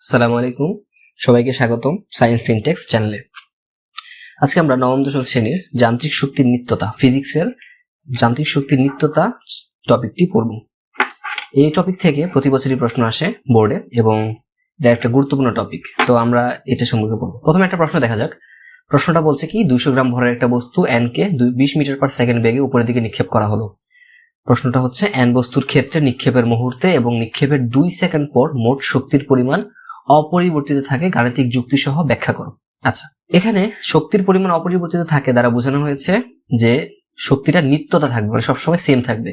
আসসালামু আলাইকুম। সবাইকে স্বাগতম সায়েন্স সিনটেক্স চ্যানেলে আজকে আমরা নবম দশম শ্রেণির যান্ত্রিক শক্তির নিত্যতা ফিজিক্সের যান্ত্রিক শক্তির নিত্যতা টপিকটি পড়ব। এই টপিক থেকে প্রতি বছরই প্রশ্ন আসে বোর্ডে এবং এটা একটা গুরুত্বপূর্ণ টপিক তো আমরা এটা সম্পর্কে পড়ব। প্রথমে একটা প্রশ্ন দেখা যাক। প্রশ্নটা বলছে কি, দুইশো গ্রাম ভরের একটা বস্তু এন কে বিশ মিটার পার সেকেন্ড বেগে উপরের দিকে নিক্ষেপ করা হলো। প্রশ্নটা হচ্ছে এন বস্তুর ক্ষেত্রে নিক্ষেপের মুহূর্তে এবং নিক্ষেপের দুই সেকেন্ড পর মোট শক্তির পরিমাণ অপরিবর্তিত থাকে গাণিতিক যুক্তি সহ ব্যাখ্যা করো। আচ্ছা এখানে শক্তির পরিমাণ অপরিবর্তিত থাকে দ্বারা বোঝানো হয়েছে যে শক্তিটা নিত্যতা থাকবে মানে সবসময় সেম থাকবে।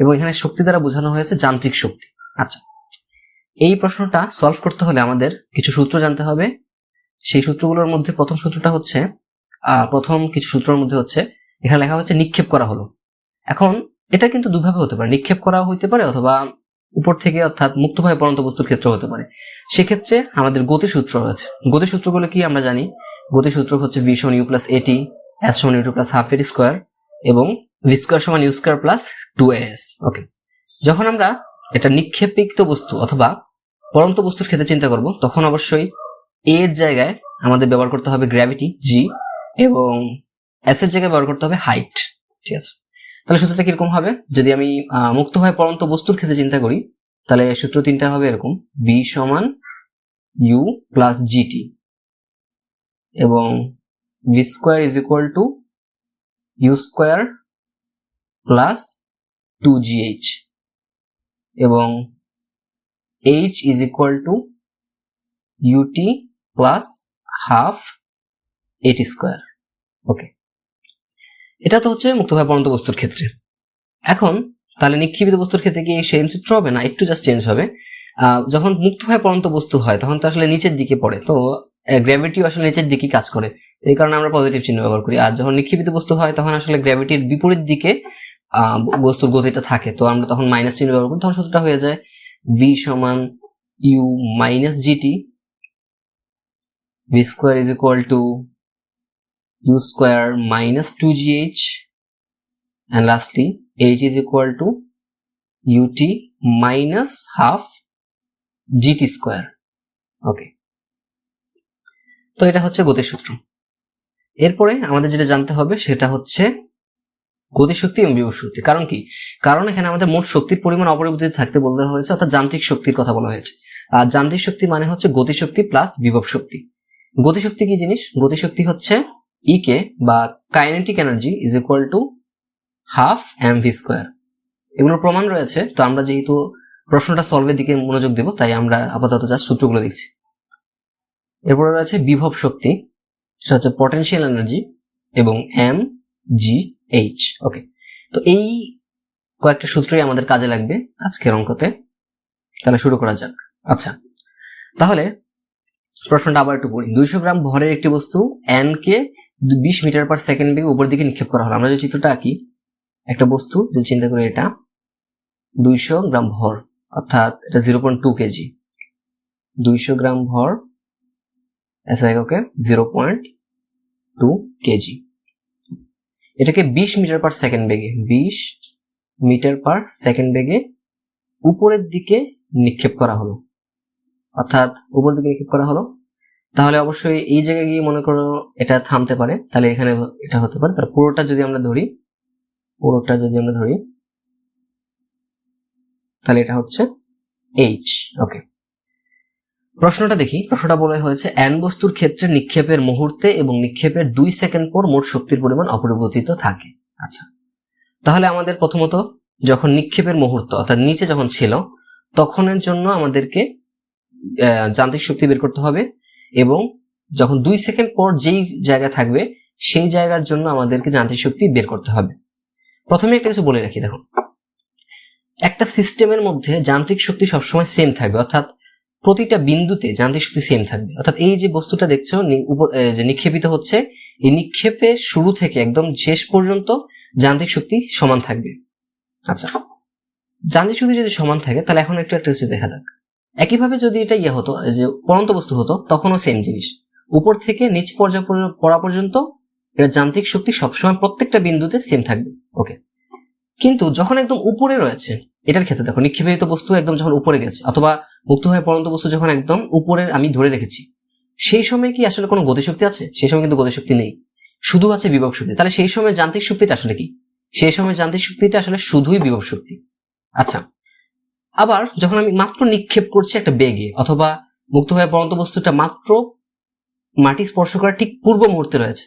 এবং এখানে শক্তি দ্বারা বোঝানো হয়েছে যান্ত্রিক শক্তি। আচ্ছা এই প্রশ্নটা সলভ করতে হলে আমাদের কিছু সূত্র জানতে হবে। সেই সূত্রগুলোর মধ্যে প্রথম সূত্রটা হচ্ছে প্রথম কিছু সূত্রের মধ্যে হচ্ছে, এখানে লেখা হচ্ছে নিক্ষেপ করা হলো। এখন এটা কিন্তু দুভাবে হতে পারে, নিক্ষেপ করা হইতে পারে অথবা উপর থেকে অর্থাৎ মুক্তভাবে পরন্ত বস্তুর ক্ষেত্র হতে পারে। সেক্ষেত্রে আমাদের গতিসূত্র রয়েছে। গতিসূত্রগুলো কি আমরা জানি? গতিসূত্র হচ্ছে ভি সমান ইউ প্লাস এটি এস সমান ইউটু প্লাস হাফ এর স্কোয়ার এবং ভি স্কোয়ার সমান u square plus two s okay যখন আমরা এটা নিক্ষেপিত বস্তু অথবা পরন্ত বস্তুর ক্ষেত্রে চিন্তা করব, তখন অবশ্যই এর জায়গায় আমাদের ব্যবহার করতে হবে গ্র্যাভিটি জি এবং এস এর জায়গায় ব্যবহার করতে হবে হাইট ঠিক আছে? তাহলে সূত্রটা কীরকম হবে? যদি আমি আহ, মুক্তভাবে পরন্ত বস্তুর ক্ষেত্রে চিন্তা করি তাহলে সূত্র তিনটা হবে এরকম। বি সমান ইউ প্লাস জিটি এবং v square is equal to u square plus two g h এবং h is equal to ut plus half at square okay এটা তো হচ্ছে মুক্তভাবে পরন্ত বস্তুর ক্ষেত্রে। এখন, তাহলে নিক্ষেপিত বস্তুর ক্ষেত্রে কি সেম সূত্র হবে না? একটু জাস্ট চেঞ্জ হবে। যখন মুক্তভাবে পরন্ত বস্তু হয়, তখন তো আসলে নিচের দিকে পড়ে। তো গ্র্যাভিটিও আসলে নিচের দিকে কাজ করে। তো এই কারণে আমরা পজিটিভ চিহ্ন ব্যবহার করি। আর যখন নিক্ষেপিত বস্তু হয়, তখন আসলে গ্র্যাভিটির বিপরীত দিকে বস্তুর গতিটা থাকে। তো আমরা তখন মাইনাস চিহ্ন ব্যবহার করি, তখন সূত্রটা হয়ে যায় ভি সমান u minus gt v square is equal to u square minus 2gh and lastly, h is equal to ut minus half gt square. Okay তো এটা হচ্ছে গতির সূত্র এরপরে আমাদের যেটা জানতে হবে সেটা হচ্ছে গতিশক্তি এবং বিভব শক্তি। কারণ কি? কারণ এখানে আমাদের মোট শক্তির পরিমাণ অপরিবর্তিত থাকতে বলতে হয়েছে, অর্থাৎ যান্ত্রিক শক্তির কথা বলা হয়েছে। আর যান্ত্রিক শক্তি মানে হচ্ছে গতিশক্তি প্লাস বিভব শক্তি। গতিশক্তি কি জিনিস? গতিশক্তি হচ্ছে ই কে বা kinetic energy is equal to half m v square এগুলোর প্রমাণ রয়েছে, তো আমরা যেহেতু প্রশ্নটা সলভের দিকে মনোযোগ দেব, তাই আমরা আপাতত যা সূত্রগুলো দেখছি। এরপরে রয়েছে বিভব শক্তি, সেটা হচ্ছে পটেনশিয়াল এনার্জি এবং এম জি এইচ ওকে তো এই কয়েকটা সূত্রই আমাদের কাজে লাগবে আজকের অঙ্কতে। তাহলে শুরু করা যাক। আচ্ছা তাহলে প্রশ্নটা আবার একটু পড়ি। দুইশো গ্রাম ভরের একটি বস্তু এন কে বিশ মিটার পার সেকেন্ড বেগে উপর দিকে নিক্ষেপ করা হলো, আমরা যে চিত্রটা আঁকি, একটা বস্তু, যদি চিন্তা করি এটা, দুইশো গ্রাম ভর, অর্থাৎ এটা জিরো পয়েন্ট টু কেজি দুইশো গ্রাম ভর SI zero point two kg এটাকে বিশ মিটার পার সেকেন্ড বেগে, বিশ মিটার পার সেকেন্ড বেগে উপরের দিকে নিক্ষেপ করা হলো। অর্থাৎ উপরের দিকে নিক্ষেপ করা হলো তাহলে অবশ্যই এই জায়গায় গিয়ে মনে করো এটা থামতে পারে। তাহলে এখানে এটা হতে পারে। তাহলে পুরোটা যদি আমরা ধরি, পুরোটা যদি আমরা ধরি, তাহলে এটা হচ্ছে এইচ ওকে প্রশ্নটা দেখি। প্রশ্নটা বলা হয়েছে এন বস্তুর ক্ষেত্রে নিক্ষেপের মুহূর্তে এবং নিক্ষেপের দুই সেকেন্ড পর মোট শক্তির পরিমাণ অপরিবর্তিত থাকে। আচ্ছা। তাহলে আমাদের প্রথমত যখন নিক্ষেপের মুহূর্ত, অর্থাৎ নিচে যখন ছিল, তখনের জন্য আমাদেরকে যান্ত্রিক শক্তি বের করতে হবে। এবং যখন দুই সেকেন্ড পর যেই জায়গা থাকবে, সেই জায়গার জন্য আমাদেরকে যান্ত্রিক শক্তি বের করতে হবে। প্রথমে একটা কিছু বলে রাখি দেখো একটা সিস্টেমের মধ্যে যান্ত্রিক শক্তি সবসময় সেম থাকবে, অর্থাৎ প্রতিটা বিন্দুতে যান্ত্রিক শক্তি সেম থাকবে। অর্থাৎ এই যে বস্তুটা দেখছ যে নিক্ষেপিত হচ্ছে, এই নিক্ষেপে শুরু থেকে একদম শেষ পর্যন্ত যান্ত্রিক শক্তি সমান থাকবে। আচ্ছা যান্ত্রিক শক্তি যদি সমান থাকে, তাহলে এখন একটু একটা কিছু দেখা যাক। একইভাবে যদি এটা ইয়ে হতো যে পরন্ত বস্তু হতো, তখনও সেম জিনিস। উপর থেকে নিচ পর্যায়ে পড়া পর্যন্ত এটা যান্ত্রিক শক্তি সবসময় প্রত্যেকটা বিন্দুতে সেম থাকবে। ওকে কিন্তু যখন একদম উপরে রয়েছে, এটার ক্ষেত্রে দেখো, নিক্ষেপিত বস্তু একদম যখন উপরে গেছে, অথবা মুক্ত হয়ে পড়ন্ত বস্তু যখন একদম উপরে আমি ধরে রেখেছি, সেই সময় কি আসলে কোনো গতিশক্তি আছে? সেই সময় কিন্তু গতিশক্তি নেই। শুধু আছে বিভব শক্তি। তাহলে সেই সময় যান্ত্রিক শক্তিটা আসলে কি? সেই সময় যান্ত্রিক শক্তিটা আসলে শুধুই বিভব শক্তি। আচ্ছা আবার যখন আমি মাত্র নিক্ষেপ করছি একটা বেগে, অথবা মুক্ত হয়ে পড়ন্ত বস্তুটা মাত্র মাটি স্পর্শ করার ঠিক পূর্ব মুহূর্তে রয়েছে,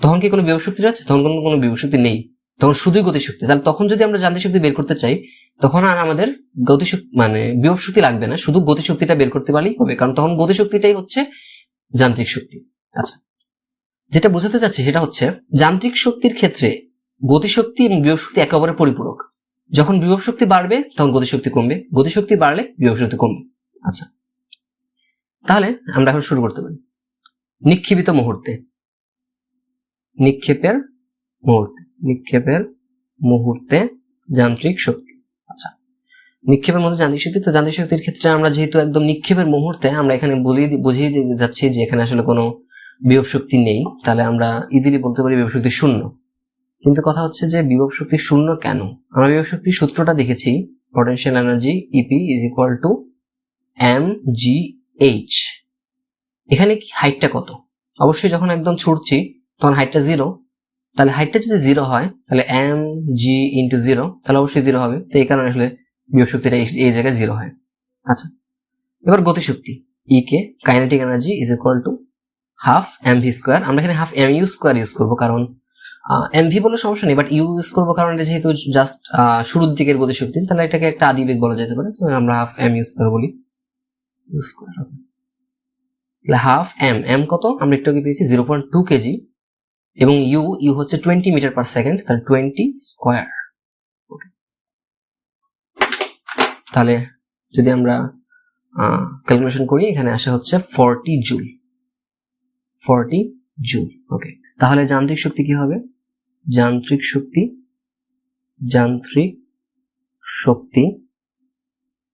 তখন কি কোনো বিভব শক্তি রয়েছে? তখন কোনো কোনো বিভব শক্তি নেই। তখন শুধুই গতিশক্তি তাহলে তখন যদি আমরা যান্ত্রিক শক্তি বের করতে চাই, তখন আর আমাদের গতিশক্তি মানে বিভব শক্তি লাগবে না, শুধু গতিশক্তিটা বের করতে পারলেই হবে, কারণ তখন গতিশক্তিটাই হচ্ছে যান্ত্রিক শক্তি। আচ্ছা যেটা বোঝাতে চাচ্ছি সেটা হচ্ছে, যান্ত্রিক শক্তির ক্ষেত্রে গতিশক্তি এবং বিভব একেবারে পরিপূরক। যখন বিভব শক্তি বাড়বে, তখন গতিশক্তি কমবে। গতিশক্তি বাড়লে বিভব শক্তি কমবে। আচ্ছা। তাহলে আমরা এখন শুরু করতে পারি। নিক্ষেপিত মুহূর্তে। নিক্ষেপের মুহূর্তে। নিক্ষেপের মুহূর্তে যান্ত্রিক শক্তি। আচ্ছা। নিক্ষেপের মধ্যে যান্ত্রিক শক্তি, তো যান্ত্রিক শক্তির ক্ষেত্রে আমরা যেহেতু একদম নিক্ষেপের মুহূর্তে, আমরা এখানে বলিয়ে বুঝিয়ে যাচ্ছি যে এখানে আসলে কোনো বিভব শক্তি নেই। তাহলে আমরা ইজিলি বলতে পারি বিভব শক্তি শূন্য। কিন্তু কথা হচ্ছে যে বিভব শক্তি শূন্য কেন? আমরা বিভব শক্তির সূত্রটা দেখেছি potential energy ep is equal to m g h এখানে কি হাইটটা কত? অবশ্যই যখন একদম ছুটছি, তখন হাইটটা জিরো তাহলে হাইটটা যদি জিরো হয়, তাহলে এম জি ইন্টু জিরো তাহলে অবশ্যই জিরো হবে। তো এই কারণে আসলে বিভব শক্তিটা এই- জায়গায় জিরো হয়। আচ্ছা এবার গতিশক্তি। E k kinetic energy is equal to half m v square আমরা এখানে half m u square use করব, কারণ এম ভি বলে সমস্যা নেই বাট ইউ ইউজ করব কারণ এটা যেহেতু জাস্ট শুরুর দিকের গতিশক্তি তাহলে এটাকে একটা আদিবেগ বলা যেতে পারে আমরা হাফ এম ইউজ করে বলি। ইউ স্কোয়ার তাহলে হাফ এম এম কত? আমরা একটু আগে পেয়েছি জিরো পয়েন্ট টু কেজি এবং ইউ ইউ হচ্ছে টোয়েন্টি মিটার পার সেকেন্ড তাহলে টোয়েন্টি স্কোয়ার তাহলে যদি আমরা ক্যালকুলেশন করি, এখানে আসে হচ্ছে forty joule forty joule okay তাহলে যান্ত্রিক শক্তি কি হবে? যান্ত্রিক শক্তি যান্ত্রিক শক্তি।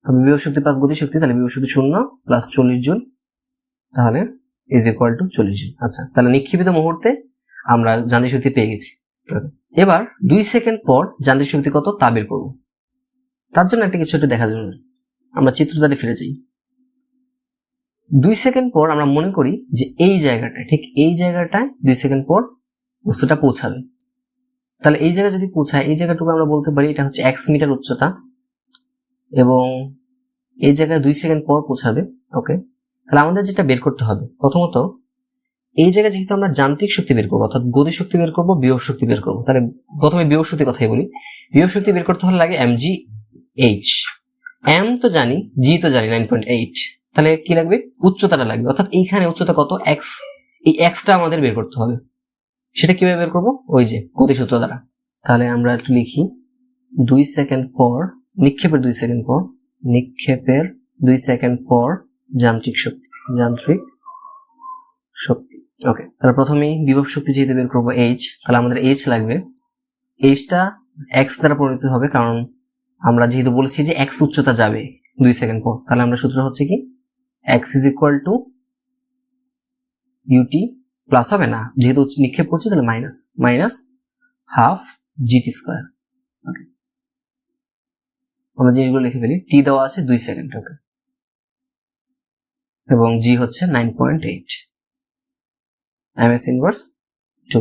বিভব শক্তি প্লাস গতি শক্তি, তাহলে বিভব শক্তি শূন্য প্লাস চল্লিশ জুল, তাহলে ইজ ইকুয়াল টু চল্লিশ জুল। আচ্ছা তাহলে নিক্ষেপিত মুহূর্তে আমরা যান্ত্রিক শক্তি পেয়ে গেছি। এবার দুই সেকেন্ড পর যান্ত্রিক শক্তি কত, তা বের করব। তার জন্য একটা কিছু একটু দেখা জরুরি আমরা চিত্রদারে ফিরে যাই। দুই সেকেন্ড পর আমরা মনে করি যে এই জায়গাটায়, ঠিক এই জায়গাটায় দুই সেকেন্ড পর বস্তুটা পৌঁছাবে। তাহলে এই জায়গায় যদি পৌঁছায়, এই জায়গাটুকু আমরা বলতে পারি, এটা হচ্ছে এক্স মিটার উচ্চতা। এবং এই জায়গায় দুই সেকেন্ড পর পৌঁছাবে ওকে তাহলে আমাদের যেটা বের করতে হবে, প্রথমত, এই জায়গায় যেহেতু আমরা যান্ত্রিক শক্তি বের করব, অর্থাৎ গতি শক্তি বের করব বিভব শক্তি বের করব, তাহলে প্রথমে বিভব শক্তির কথাই বলি। বিভব শক্তি বের করতে হলে লাগে এম জি এইচ এম তো জানি জি তো জানি নাইন পয়েন্ট এইট তাহলে কি লাগবে? উচ্চতাটা লাগবে, অর্থাৎ এইখানে উচ্চতা কত? এক্স এই এক্সটা আমাদের বের করতে হবে। সেটা কীভাবে বের করব? ওই যে গতিসূত্র দ্বারা। তাহলে আমরা একটু লিখি। দুই সেকেন্ড পর, নিক্ষেপের দুই সেকেন্ড পর, নিক্ষেপের দুই সেকেন্ড পর যান্ত্রিক শক্তি যান্ত্রিক শক্তি। ওকে তাহলে প্রথমেই বিভব শক্তি যেহেতু বের করব এইচ তাহলে আমাদের এইচ লাগবে। এইচটা এক্স দ্বারা পরিণত হবে কারণ আমরা যেহেতু বলেছি যে এক্স উচ্চতা যাবে দুই সেকেন্ড পর, তাহলে আমরা সূত্র হচ্ছে কি? X is equal to ut plus হবে না। যেহেতু নিক্ষেপ করছে, তাহলে minus minus half gt square okay আমরা জিনিসগুলো লিখে ফেলি। টি দেওয়া আছে দুই সেকেন্ড ওকে এবং জি হচ্ছে nine point eight m s inverse two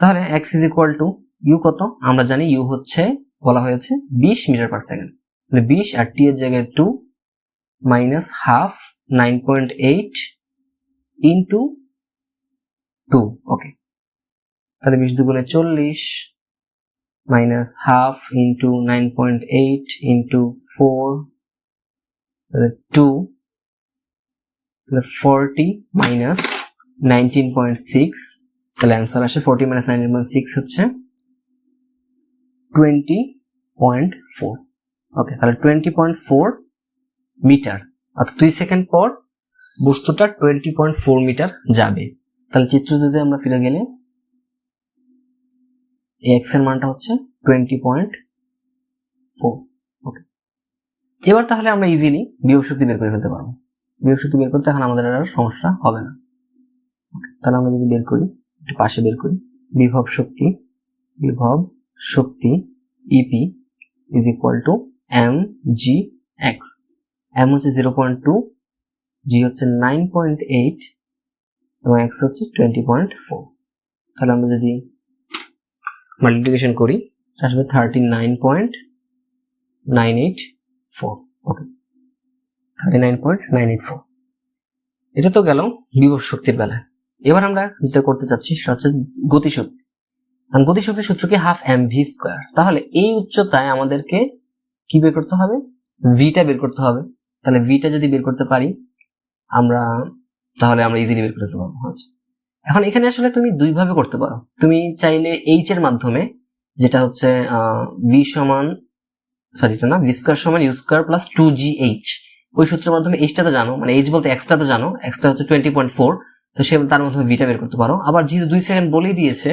তাহলে x is equal to u কত? আমরা জানি ইউ হচ্ছে, বলা হয়েছে বিশ মিটার পার সেকেন্ড তাহলে বিশ আর টি এর জায়গায় two minus half nine point eight into two okay তাহলে বিশ দুগুণে চল্লিশ minus half into nine point eight into four তাহলে টু তাহলে forty minus nineteen point six তাহলে অ্যান্সার আসে forty minus nineteen point six হচ্ছে টোয়েন্টি পয়েন্ট ফোর ওকে তাহলে টোয়েন্টি পয়েন্ট ফোর মিটার অর্থাৎ দুই সেকেন্ড পর বস্তুটা টোয়েন্টি পয়েন্ট ফোর মিটার যাবে। তাহলে চিত্র যদি আমরা ফিরে গেলে এক্সের মানটা হচ্ছে টোয়েন্টি পয়েন্ট ফোর ওকে এবার তাহলে আমরা ইজিলি বিয়োগ শক্তি বের করে ফেলতে পারব। বিয়োগ শক্তি বের করতে এখন আমাদের আর সমস্যা হবে না তাহলে আমরা যদি বের করি, একটু পাশে বের করি, বিভব শক্তি বিভব শক্তি ep is equal to m g x m হচ্ছে জিরো পয়েন্ট টু জি হচ্ছে নাইন পয়েন্ট এইট এবং এক্স হচ্ছে টোয়েন্টি পয়েন্ট ফোর তাহলে আমরা যদি মাল্টিপ্লিকেশন করি আসবে thirty nine point nine eight four okay thirty nine point nine eight four এটা তো গেল বিভব শক্তির বেলায় এবার আমরা যেটা করতে চাচ্ছি, সেটা হচ্ছে গতিশক্তি। কারণ গতিশক্তির সূত্র কি হাফ এম ভি স্কোয়ার তাহলে এই উচ্চতায় আমাদেরকে কি বের করতে হবে? ভিটা বের করতে হবে। তাহলে ভিটা যদি বের করতে পারি আমরা, তাহলে আমরা ইজিলি বের করতে পারব আচ্ছা এখন এখানে আসলে তুমি দুইভাবে করতে পারো। তুমি চাইলে এইচ এর মাধ্যমে, যেটা হচ্ছে ভি সমান সরি না ভি স্কোয়ার সমান u square plus two g h ওই সূত্রের মাধ্যমে এইচটা তো জানো মানে এইচ বলতে এক্সটা তো জানো এক্সটা হচ্ছে টোয়েন্টি পয়েন্ট ফোর তো সে তার মাধ্যমে ভিটা বের করতে পারো। আবার যেহেতু দুই সেকেন্ড বলেই দিয়েছে,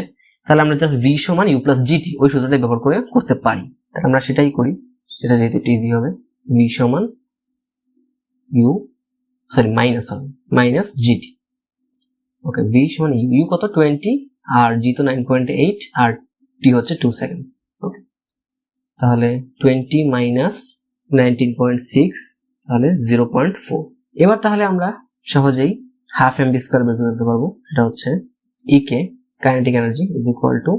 তাহলে আমরা জাস্ট ভি সমান ইউ প্লাস জিটি ওই সূত্রটা ব্যবহার করে করতে পারি। তাহলে আমরা সেটাই করি সেটা যেহেতু ইজি হবে। ভি সমান ইউ সরি মাইনাস হবে মাইনাস জিটি ওকে ভি সমান ইউ কত? টোয়েন্টি আর জি তো নাইন পয়েন্ট এইট আর টি হচ্ছে টু সেকেন্ডস ওকে তাহলে twenty minus nineteen point six তাহলে জিরো পয়েন্ট ফোর এবার তাহলে আমরা সহজেই হাফ এম বি স্কোয়ার বের করতে পারব। এটা হচ্ছে e k kinetic energy is equal to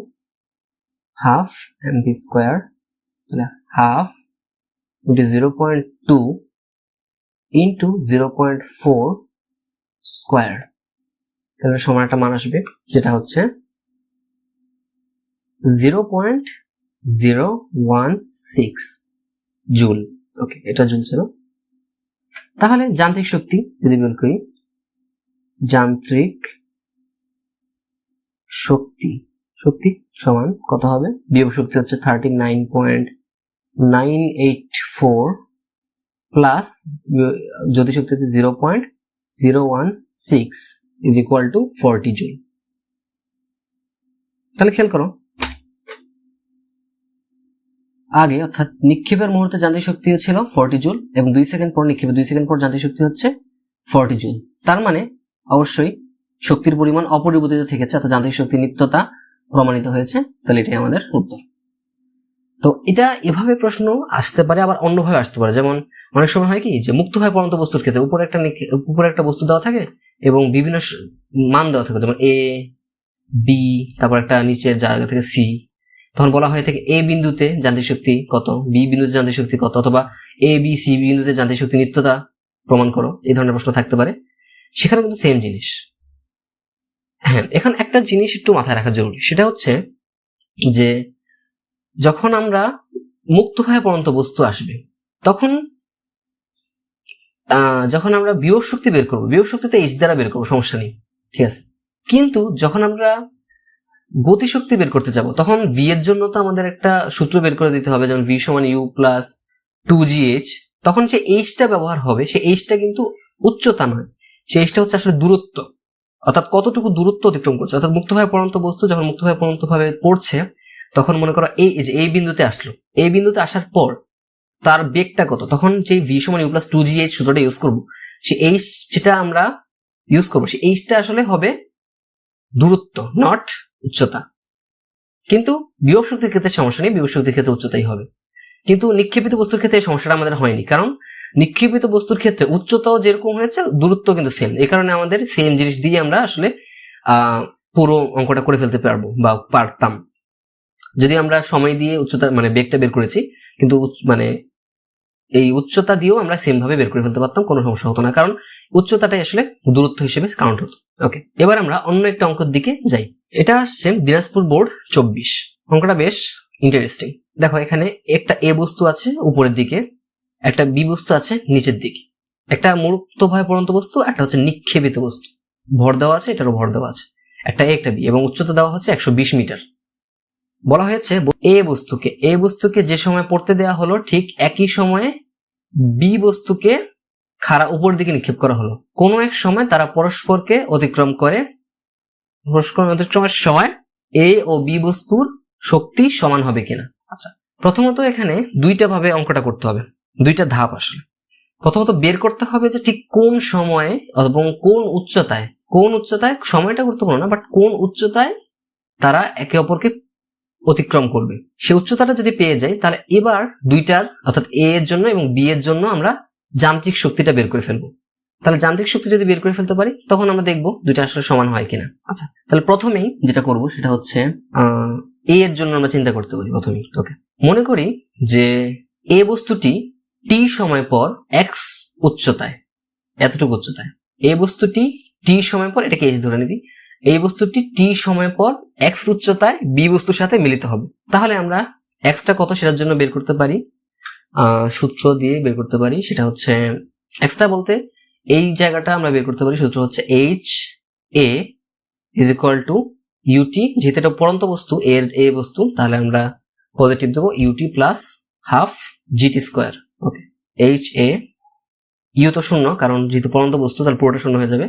half m v square তাহলে half into zero point two into zero point four square তাহলে সমান একটা মান আসবে, যেটা হচ্ছে zero point zero one six joule okay এটা জুল ছিল। তাহলে যান্ত্রিক শক্তি যদি বের করি, যান্ত্রিক শক্তি শক্তি সমান কত হবে? বিয়োগ শক্তি হচ্ছে thirty nine point nine eight four plus জ্যোতি শক্তি হচ্ছে zero point zero one six is equal to forty joule তাহলে খেয়াল করো। আগে, অর্থাৎ নিক্ষেপের মুহূর্তে যান্ত্রিক শক্তি ছিল ফোরটি জুল এবং দুই সেকেন্ড পর নিক্ষেপে, দুই সেকেন্ড পর যান্ত্রিক শক্তি হচ্ছে ফোরটি জুল তার মানে অবশ্যই শক্তির পরিমাণ অপরিবর্তিত থেকেছে, অর্থাৎ যান্ত্রিক শক্তির নিত্যতা প্রমাণিত হয়েছে। তাহলে এটাই আমাদের উত্তর। তো এটা এভাবে প্রশ্ন আসতে পারে, আবার অন্যভাবে আসতে পারে। যেমন অনেক সময় হয় কি যে মুক্তভাবে পরন্ত বস্তুর ক্ষেত্রে উপরে একটা উপরে একটা বস্তু দেওয়া থাকে এবং বিভিন্ন মান দেওয়া থাকে। যেমন এ বি তারপর একটা নিচের জায়গা থেকে সি তখন বলা হয়ে থাকে এ বিন্দুতে যান্ত্রিক শক্তি কত বি বিন্দুতে যান্ত্রিক শক্তি কত, অথবা এ বি সি বিন্দুতে যান্ত্রিক শক্তি নিত্যতা প্রমাণ করো। এই ধরনের প্রশ্ন থাকতে পারে। সেখানে কিন্তু সেম জিনিস। হ্যাঁ এখন একটা জিনিস একটু মাথায় রাখা জরুরি। সেটা হচ্ছে যে যখন আমরা মুক্তভাবে পরন্ত বস্তু আসবে, তখন যখন আমরা বিয়োগ শক্তি বের করব, বিয়োগ শক্তি তো এইচ দ্বারা বের করব, সমস্যা নেই, ঠিক আছে? কিন্তু যখন আমরা গতিশক্তি বের করতে যাব, তখন ভি এর জন্য তো আমাদের একটা সূত্র বের করে দিতে হবে, যেমন ভি সমান u plus two g h তখন যে এইচটা ব্যবহার হবে, সে এইচটা কিন্তু উচ্চতা নয়, সে এইচটা হচ্ছে আসলে দূরত্ব, অর্থাৎ কতটুকু দূরত্ব অতিক্রম করছে, অর্থাৎ মুক্তভাবে পড়ন্ত বস্তু যখন মুক্তভাবে পড়ন্ত ভাবে পড়ছে তখন মনে করো এই এই যে এই বিন্দুতে আসলো, এই বিন্দুতে আসার পর তার বেগটা কত? তখন যে ভি সমান u plus two g h সূত্রটা ইউজ করব, সে এইচ যেটা আমরা ইউজ করব, সে এইচটা আসলে হবে দূরত্ব নট উচ্চতা। কিন্তু বিয়োগ শক্তির ক্ষেত্রে সমস্যা নেই, বিয়োগ শক্তির ক্ষেত্রে উচ্চতাই হবে। কিন্তু নিক্ষেপিত বস্তুর ক্ষেত্রে এই সমস্যাটা আমাদের হয়নি, কারণ নিক্ষেপিত বস্তুর ক্ষেত্রে উচ্চতাও যেরকম হয়েছে, দূরত্ব কিন্তু সেম এই কারণে আমাদের সেম জিনিস দিয়ে আমরা আসলে পুরো অঙ্কটা করে ফেলতে পারব বা পারতাম। যদি আমরা সময় দিয়ে উচ্চতা মানে বেগটা বের করেছি, কিন্তু মানে এই উচ্চতা দিয়েও আমরা সেম ভাবে বের করে ফেলতে পারতাম, কোনো সমস্যা হতো না। কারণ উচ্চতাটাই আসলে দূরত্ব হিসেবে কাউন্ট হতো। ওকে এবার আমরা অন্য একটা অঙ্কের দিকে যাই। এটা আসছে দিনাজপুর বোর্ড চব্বিশ। অঙ্কটা বেশ ইন্টারেস্টিং দেখো, এখানে একটা এ বস্তু আছে উপরের দিকে, একটা বি বস্তু আছে নিচের দিকে। একটা মুক্ত ভয় পড়ন্ত বস্তু, একটা হচ্ছে নিক্ষেপিত বস্তু। ভর দেওয়া আছে, এটারও ভর দেওয়া আছে। একটা এ, একটা বি, এবং উচ্চতা দেওয়া হচ্ছে একশো বিশ মিটার। বলা হয়েছে এ বস্তুকে এ বস্তুকে যে সময় পড়তে দেওয়া হলো ঠিক একই সময়ে বি বস্তুকে খাড়া উপর দিকে নিক্ষেপ করা হলো। কোনো এক সময় তারা পরস্পরকে অতিক্রম করে পরস্পর অতিক্রমের সময় এ ও বি বস্তুর শক্তি সমান হবে কিনা। আচ্ছা। প্রথমত এখানে দুইটা ভাবে অঙ্কটা করতে হবে দুইটা ধাপ আসলে। প্রথমত বের করতে হবে যে ঠিক কোন সময়ে এবং কোন উচ্চতায় কোন উচ্চতায় সময়টা গুরুত্বপূর্ণ না বাট কোন উচ্চতায় তারা একে অপরকে অতিক্রম করবে। সে উচ্চতাটা যদি পেয়ে যাই তাহলে এবার দুইটার অর্থাৎ এ এর জন্য এবং বি এর জন্য আমরা যান্ত্রিক শক্তিটা বের করে ফেলব। তাহলে যান্ত্রিক শক্তি যদি বের করে ফেলতে পারি তখন আমরা দেখব দুইটা আসলে সমান হয় কিনা। আচ্ছা। তাহলে প্রথমেই যেটা করব সেটা হচ্ছে এ এর জন্য আমরা চিন্তা করতে পারি প্রথমেই ওকে মনে করি যে এ বস্তুটি টি সময় পর এক্স উচ্চতায় এতটুকু উচ্চতায়। এ বস্তুটি টি সময় পর এটাকে এইচ ধরে নিবি এই বস্তুটি টি সময় পর এক্স উচ্চতায় বি বস্তুর সাথে মিলিত হবে। তাহলে আমরা এক্সটা কত সেটার জন্য বের করতে পারি? সূত্র দিয়ে বের করতে পারি, সেটা হচ্ছে এক্সটা বলতে এই জায়গাটা আমরা বের করতে পারি, সূত্র হচ্ছে h a is equal to ut যেহেতু এটা পরন্ত বস্তু, এর এ বস্তু, তাহলে আমরা পজিটিভ দেবো ut plus half gt square okay h a u তো শূন্য, কারণ যেহেতু পরন্ত বস্তু, তাহলে পুরোটা শূন্য হয়ে যাবে।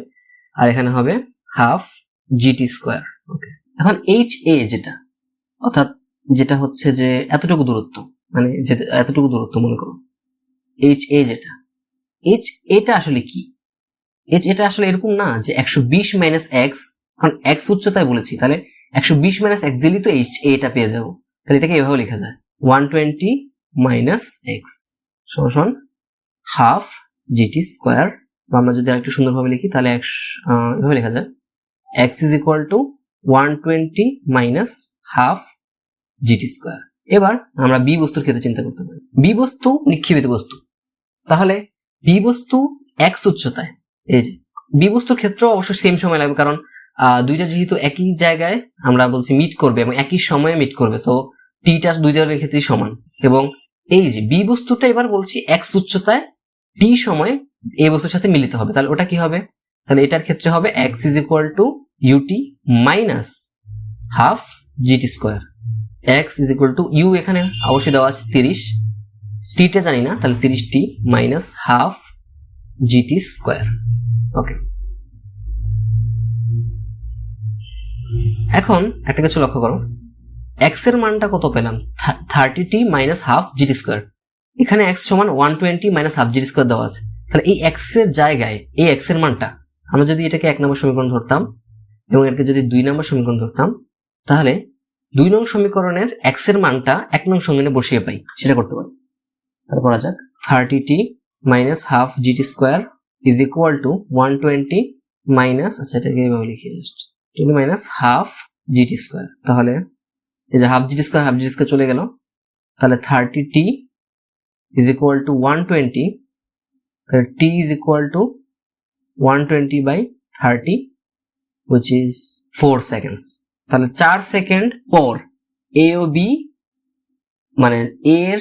আর এখানে হবে হাফ জিটি স্কোয়ার ওকে এখন এইচ এ যেটা, অর্থাৎ যেটা হচ্ছে যে এতটুকু দূরত্ব মানে এতটুকু দূরত্ব মনে করো এইচ এ যেটা এইচ এটা আসলে কি? এইচ এটা আসলে এরকম না যে একশো বিশ মাইনাস এক্স কারণ এক্স উচ্চতায় বলেছি, তাহলে একশো বিশ মাইনাস এক্স দিলেই তো এইচ এটা পেয়ে যাব। তাহলে এটাকে এভাবে লেখা যায় ওয়ান টোয়েন্টি মাইনাস এক্স সমান হাফ জিটি স্কোয়ার বা আমরা যদি আরেকটু সুন্দরভাবে লিখি, তাহলে এভাবে লেখা যায় is equal to one twenty minus half gt square এবার আমরা বি বস্তুর ক্ষেত্রে চিন্তা করতে পারি। বি বস্তু নিক্ষেপিত বস্তু। তাহলে বি বস্তু এক্স উচ্চতায়। এই যে বি বস্তুর ক্ষেত্রেও অবশ্য সেম সময় লাগবে কারণ দুইটা যেহেতু একই জায়গায় আমরা বলছি মিট করবে এবং একই সময়ে মিট করবে। তো টিটা দুইটার ক্ষেত্রেই সমান। এবং এই যে বি বস্তুটা এবার বলছি এক্স উচ্চতায় টি সময় এই বস্তুর সাথে মিলিত হবে। তাহলে ওটা কি হবে? তাহলে এটার ক্ষেত্রে হবে x is equal to ut minus half gt square x is equal to u এখানে অবশ্যই দেওয়া আছে তিরিশ। টিটা জানি না, তাহলে তিরিশ t minus half gt square okay এখন একটা কিছু লক্ষ্য করো। এক্সের মানটা কত পেলাম? Thirty t minus half gt square এখানে এক্স সমান one twenty minus half gt square দেওয়া আছে। তাহলে এই এক্সের জায়গায়, এই এক্সের মানটা আমরা যদি এটাকে এক নম্বর সমীকরণ ধরতাম এবং এটাকে যদি দুই নম্বর সমীকরণ ধরতাম, তাহলে দুই নং সমীকরণের এক্সের মানটা এক নং সমীকরণে বসিয়ে পাই, সেটা করতে পারি। তাহলে করা যাক। Thirty t minus half gt square is equal to one twenty minus আচ্ছা এটাকে এইভাবে লিখে just twenty minus half gt square তাহলে এই যে half gt square half gt square চলে গেল। তাহলে thirty t is equal to one twenty t is equal to one twenty by thirty which is four seconds তাহলে চার second পর এ ও B মানে এর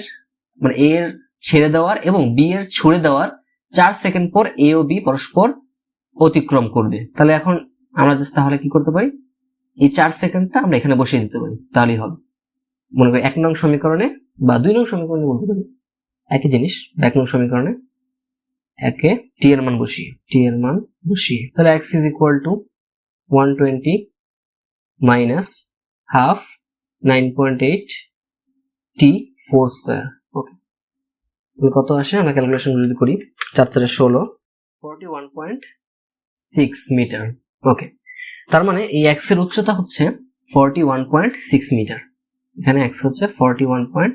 মানে এর ছেড়ে দেওয়ার এবং বি এর ছুড়ে দেওয়ার চার সেকেন্ড পর এ ও বি পরস্পর অতিক্রম করবে। তাহলে এখন আমরা জাস্ট তাহলে কি করতে পারি? এই চার সেকেন্ডটা আমরা এখানে বসিয়ে দিতে পারি। তাহলেই হবে। মনে করি এক নং সমীকরণে বা দুই নং সমীকরণে বলতে পারি। একই জিনিস, এক নং সমীকরণে একে টি এর মান বসিয়ে টি এর মান বসিয়ে। তাহলে x is equal to one twenty minus half nine point eight t four square okay তাহলে কত আসে? আমরা ক্যালকুলেশন যদি করি চার চারে ষোলো forty one point six metre okay তার মানে এই এক্সের উচ্চতা হচ্ছে forty one point six metre এখানে এক্স হচ্ছে forty one point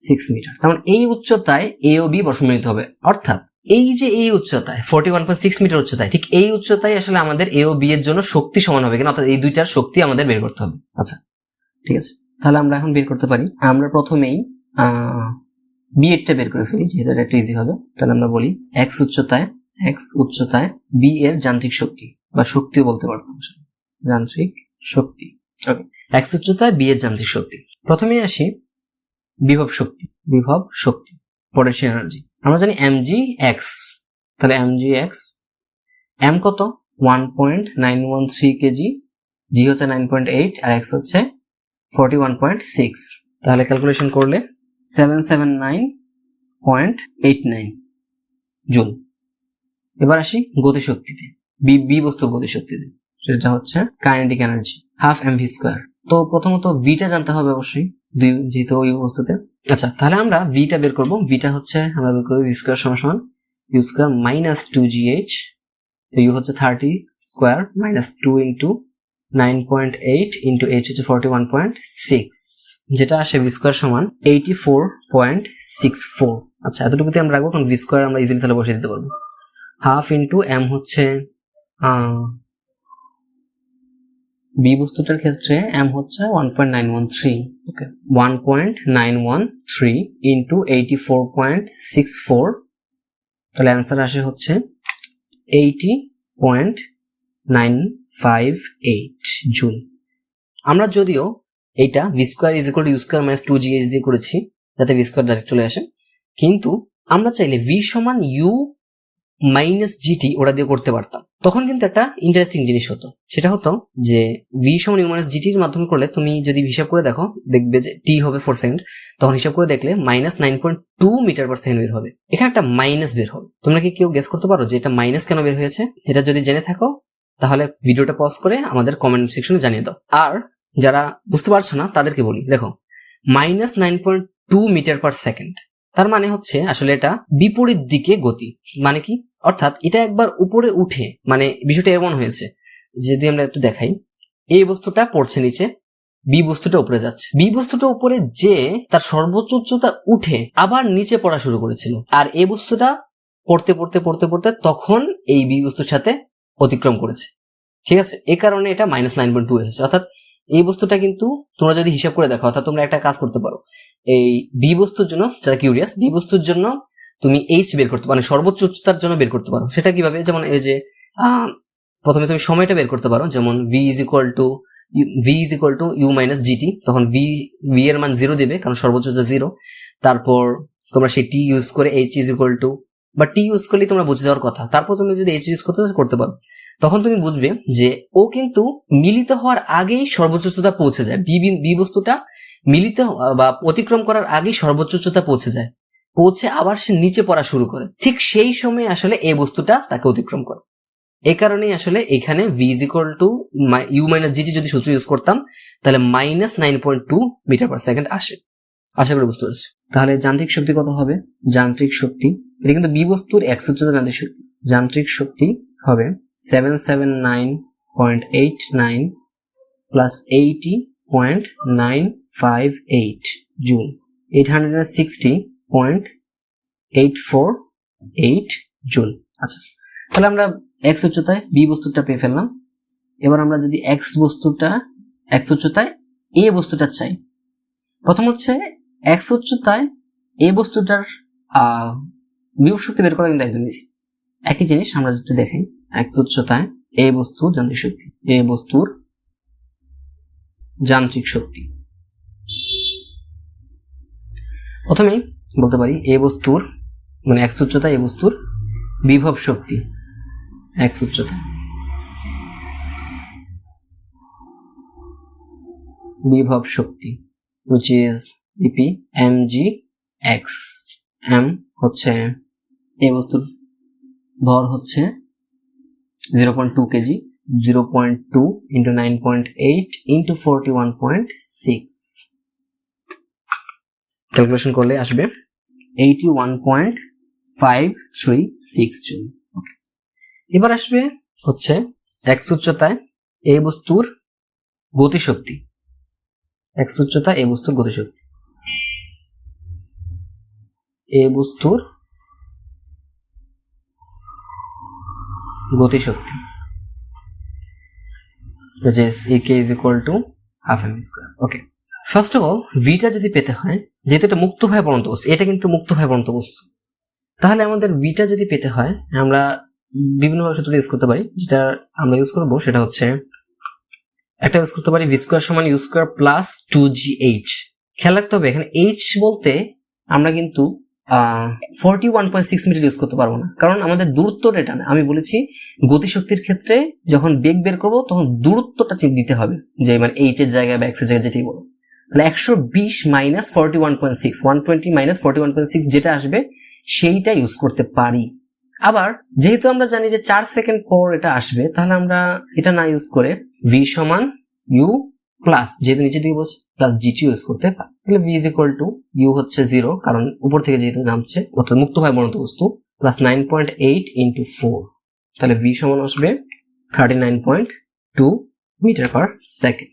six metre তার মানে এই উচ্চতায় এ ও বি বসমিলিত হবে। অর্থাৎ এই যে এই উচ্চতায় forty one point six metre উচ্চতায়, ঠিক এই উচ্চতায় আসলে আমাদের এ ও বি এর জন্য শক্তি সমান হবে কিনা, অর্থাৎ এই দুইটার শক্তি আমাদের বের করতে হবে। আচ্ছা ঠিক আছে। তাহলে আমরা এখন বের করতে পারি। আমরা প্রথমেই বি এরটা বের করে ফেলি, যেহেতু এটা একটু ইজি হবে। তাহলে আমরা বলি এক্স উচ্চতায় এক্স উচ্চতায় বি এর যান্ত্রিক শক্তি, বা শক্তিও বলতে আসলে। যান্ত্রিক শক্তি ওকে এক্স উচ্চতায় বি এর যান্ত্রিক শক্তি। প্রথমেই আসি বিভব শক্তি বিভব শক্তি পটেনশিয়াল এনার্জি আমরা জানি এম জি এক্স তাহলে এম জি এক্স এম কত? One point nine one three kg g হচ্ছে নাইন পয়েন্ট এইট আর এক্স হচ্ছে ফোরটি ওয়ান পয়েন্ট সিক্স তাহলে ক্যালকুলেশন করলে seven seven nine point eight nine joule. এবার আসি গতিশক্তিতে বি বি বস্তুর গতিশক্তিতে, সেটা হচ্ছে kinetic energy half m v square তো প্রথমত ভিটা জানতে হবে অবশ্যই, দুই, যেহেতু ওই বস্তুতে আচ্ছা তাহলে আমরা ভিটা বের করব। ভিটা হচ্ছে, আমরা বের করব স্কোয়ার সমান সমান u square minus two g h u হচ্ছে thirty square minus two into nine point eight into h হচ্ছে ফোরটি ওয়ান পয়েন্ট সিক্স যেটা আসে ভি স্কোয়ার সমান eighty four point six four আচ্ছা এতটুকুতে আমরা রাখব, কারণ ভি স্কোয়ার আমরা ইজিলি তাহলে বসে দিতে পারব। হাফ ইন্টু এম হচ্ছে বি বস্তুটার ক্ষেত্রে এম হচ্ছে one point nine one three okay one point nine one three into eighty four point six four তাহলে অ্যান্সার আসে হচ্ছে eighty point nine five eight joule. আমরা যদিও এইটা V square is equal U square minus two G H দিয়ে করেছি, যাতে V square direct চলে আসে, কিন্তু আমরা চাইলে ভি সমান ইউ মাইনাস জিটি ওটা দিয়ে করতে পারতাম। তখন কিন্তু একটা ইন্টারেস্টিং জিনিস হতো। সেটা হতো যে ভি সমান ইউ মাইনাস জিটির মাধ্যমে করলে তুমি যদি হিসাব করে দেখো, দেখবে যে টি হবে ফোর সেকেন্ড তখন হিসাব করে দেখলে minus nine point two metre per second বের হবে। এখানে একটা মাইনাস বের হবে। তোমরা কি কেউ গেস করতে পারো যে এটা মাইনাস কেন বের হয়েছে? এটা যদি জেনে থাকো, তাহলে ভিডিওটা পজ করে আমাদের কমেন্ট সেকশনে জানিয়ে দাও। আর যারা বুঝতে পারছ না, তাদেরকে বলি, দেখো minus nine point two metre per second তার মানে হচ্ছে আসলে এটা বিপরীত দিকে গতি। মানে কি? অর্থাৎ এটা একবার উপরে উঠে মানে বিষয়টা এমন হয়েছে, যদি আমরা একটু দেখাই, এই বস্তুটা পড়ছে নিচে বি বস্তুটা উপরে যাচ্ছে। বি বস্তুটা উপরে যে তার সর্বোচ্চ উচ্চতা উঠে আবার নিচে পড়া শুরু করেছিল, আর এই বস্তুটা পড়তে পড়তে পড়তে পড়তে তখন এই বি বস্তুর সাথে অতিক্রম করেছে। ঠিক আছে? এই কারণে এটা মাইনাস নাইন পয়েন্ট টু এসেছে। অর্থাৎ এই বস্তুটা কিন্তু তোমরা যদি হিসাব করে দেখো, অর্থাৎ তোমরা একটা কাজ করতে পারো। এই বি বস্তুর জন্য, যারা কিউরিয়াস বি বস্তুর জন্য তুমি এইচ বের করতে মানে সর্বোচ্চ উচ্চতার জন্য বের করতে পারো। সেটা কীভাবে? যেমন এই যে প্রথমে তুমি সময়টা বের করতে পারো, যেমন v is equal to v is equal to u minus gt তখন ভি ভি এর মান জিরো দেবে, কারণ সর্বোচ্চ জিরো তারপর তোমরা সেই টি ইউজ করে এইচ ইজ ইকুয়াল টু বা টি ইউজ করলে তোমরা বুঝে যাওয়ার কথা। তারপর তুমি যদি এইচ ইউজ করতে করতে পারো, তখন তুমি বুঝবে যে ও কিন্তু মিলিত হওয়ার আগেই সর্বোচ্চ উচ্চতা পৌঁছে যায়। বি- বি বস্তুটা মিলিত, বা অতিক্রম করার আগেই সর্বোচ্চ উচ্চতা পৌঁছে যায়। পৌঁছে আবার সে নিচে পড়া শুরু করে। ঠিক সেই সময় আসলে এই বস্তুটা তাকে অতিক্রম করে। এ কারণেই আসলে এখানে v is equal to u minus gt যদি সূত্র ইউজ করতাম, তাহলে minus nine point two metre per second আসে। আশা করি বুঝতে পারছি। তাহলে যান্ত্রিক শক্তি কত হবে? যান্ত্রিক শক্তি। এটা কিন্তু বি বস্তুর এক উচ্চতা যান্ত্রিক শক্তি। যান্ত্রিক শক্তি হবে seven seven nine point eight nine plus eighty point nine five eight joule. Eight hundred sixty point eight four eight joule. আচ্ছা তাহলে আমরা এক্স উচ্চতায় বি বস্তুটা পেয়ে ফেললাম। এবার আমরা যদি এক্স বস্তুটা এক্স উচ্চতায় এ বস্তুটা চাই, প্রথম হচ্ছে এক্স উচ্চতায় এ বস্তুটার বিভব শক্তি বের করা কিন্তু একদম ইজি একই জিনিস আমরা যদি দেখি এক্স উচ্চতায় এ বস্তুর যান্ত্রিক শক্তি এ বস্তুর যান্ত্রিক শক্তি। প্রথমেই বলতে পারি, এ বস্তুর মানে এক্স উচ্চতা এ বস্তুর বিভব শক্তি। এক্স উচ্চতা বিভব শক্তি, which is BP mg x m হচ্ছে এই বস্তুর ভর হচ্ছে zero point two kg zero point two into nine point eight into forty one point six calculation করলে আসবে eighty point five three six joule এবার আসবে হচ্ছে এক্স উচ্চতায় এই বস্তুর গতিশক্তি। এক্স উচ্চতা এ বস্তুর গতিশক্তি। এ বস্তুর গতিশক্তি। Which is ek is equal to half m square. অল ভিটা যদি পেতে হয় যেহেতু এটা মুক্ত ভাবে পড়ন্ত বস্তু, এটা কিন্তু মুক্ত ভাবে পড়ন্ত বস্তু। তাহলে আমাদের ভিটা যদি পেতে হয়, আমরা বিভিন্নভাবে সূত্র ইউজ করতে পারি, যেটা আমরা ইউজ করব সেটা হচ্ছে, একটা ইউজ করতে পারি ভি স্কোয়ার সমান u square plus two g h খেয়াল রাখতে হবে, এখানে এইচ বলতে আমরা কিন্তু forty one point six metre use করতে পারব না। কারণ আমাদের দূরত্বটা এটা না। আমি বলেছি, গতিশক্তির ক্ষেত্রে যখন বেগ বের করব, তখন দূরত্বটা দিতে হবে, যে মানে এইচ এর জায়গায় বা এক্সের জায়গায় যেটাই বলো। তাহলে একশো বিশ minus forty one point six one twenty minus forty one point six যেটা আসবে, সেইটা ইউজ করতে পারি। আবার যেহেতু আমরা জানি যে চার সেকেন্ড পর এটা আসবে, তাহলে আমরা এটা না ইউজ করে ভি সমান ইউ প্লাস যেহেতু নিচের দিকে বলছে প্লাস জিটি ইউজ করতে পারি। তাহলে v is equal to u হচ্ছে জিরো কারণ উপর থেকে যেহেতু নামছে, অর্থাৎ মুক্ত হয় বনত বস্তু plus nine point eight into four তাহলে ভি সমান আসবে thirty nine point two metre per second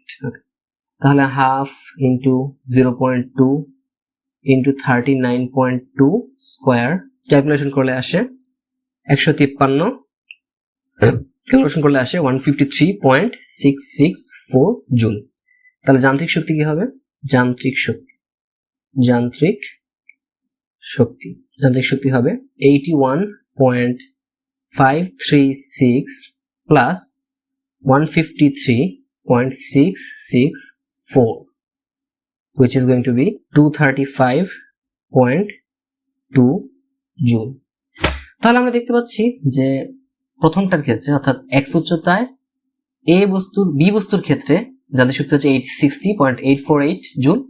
তাহলে half into zero point two into thirty nine point two square calculation করলে আসে একশো তিপ্পান্ন ক্যালকুলেশন করলে আসে one fifty three point six six four joule. তাহলে যান্ত্রিক শক্তি কি হবে? যান্ত্রিক শক্তি। যান্ত্রিক শক্তি। যান্ত্রিক শক্তি হবে eighty one point five three six plus one fifty three point six six four which is going to be 235.2 joule তাহলে আমরা দেখতে পাচ্ছি যে প্রথমটার ক্ষেত্রে, অর্থাৎ এক্স উচ্চতায় এ বস্তুর বি বস্তুর ক্ষেত্রে যাদের সূত্র হচ্ছে eight sixty point eight four eight joule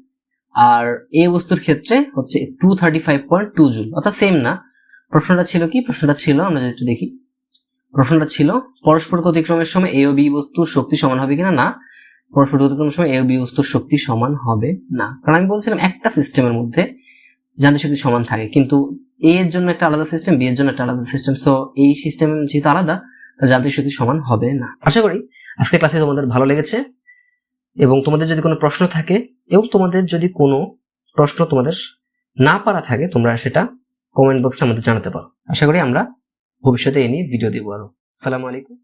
আর এ বস্তুর ক্ষেত্রে হচ্ছে two thirty five point two joule অর্থাৎ সেম না। প্রশ্নটা ছিল কি? প্রশ্নটা ছিল, আমরা যদি একটু দেখি। প্রশ্নটা ছিল, পরস্পর অতিক্রমের সময় এ ও বি বস্তুর শক্তি সমান হবে কিনা? না। অতিক্রমের সময় এ ও শক্তি সমান হবে না। কারণ আমি বলছিলাম একটা সিস্টেমের মধ্যে যান্ত্রিক শক্তি সমান থাকে, কিন্তু এ এর জন্য একটা আলাদা সিস্টেম বি এর জন্য একটা আলাদা সিস্টেম সো এই সিস্টেম যেহেতু আলাদা যান্ত্রিক শক্তি সমান হবে না। আশা করি ক্লাসে তোমাদের ভালো লেগেছে, এবং তোমাদের যদি কোনো প্রশ্ন থাকে, এবং তোমাদের যদি কোনো প্রশ্ন তোমাদের না পারা থাকে, তোমরা সেটা কমেন্ট বক্সে আমাদের জানাতে পারো। আশা করি আমরা ভবিষ্যতে এ নিয়ে ভিডিও দেবো আরও। আসসালামু আলাইকুম